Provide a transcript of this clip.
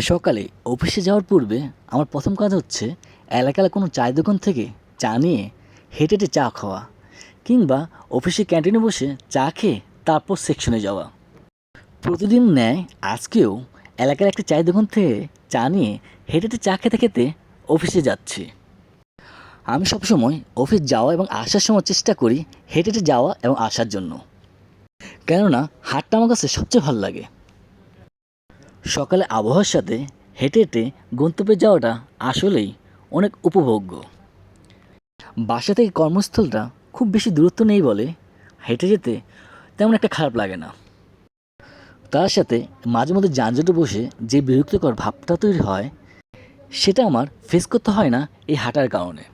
সকালে অফিসে যাওয়ার পূর্বে আমার প্রথম কাজ হচ্ছে এলাকার কোনো চায়ের দোকান থেকে চা নিয়ে হেঁটে হেঁটে চা খাওয়া কিংবা অফিসে ক্যান্টিনে বসে চা খেয়ে তারপর সেকশনে যাওয়া। প্রতিদিন ন্যায় আজকেও এলাকার একটা চায়ের দোকান থেকে চা নিয়ে হেঁটে হেঁটে চা খেতে খেতে অফিসে যাচ্ছি। আমি সবসময় অফিস যাওয়া এবং আসার সময় চেষ্টা করি হেঁটে হেঁটে যাওয়া এবং আসার জন্য। কেননা হাটটা আমার কাছে সবচেয়ে ভালো লাগে। সকালে আবহাওয়ার সাথে হেঁটে হেঁটে গন্তব্যে যাওয়াটা আসলেই অনেক উপভোগ্য। বাসা থেকে কর্মস্থলটা খুব বেশি দূরত্ব নেই বলে হেঁটে যেতে তেমন একটা খারাপ লাগে না। তার সাথে মাঝে মধ্যে যানজটে বসে যে বিরক্তিকর ভাবটা তৈরি হয়, সেটা আমার ফেস করতে হয় না এই হাঁটার কারণে।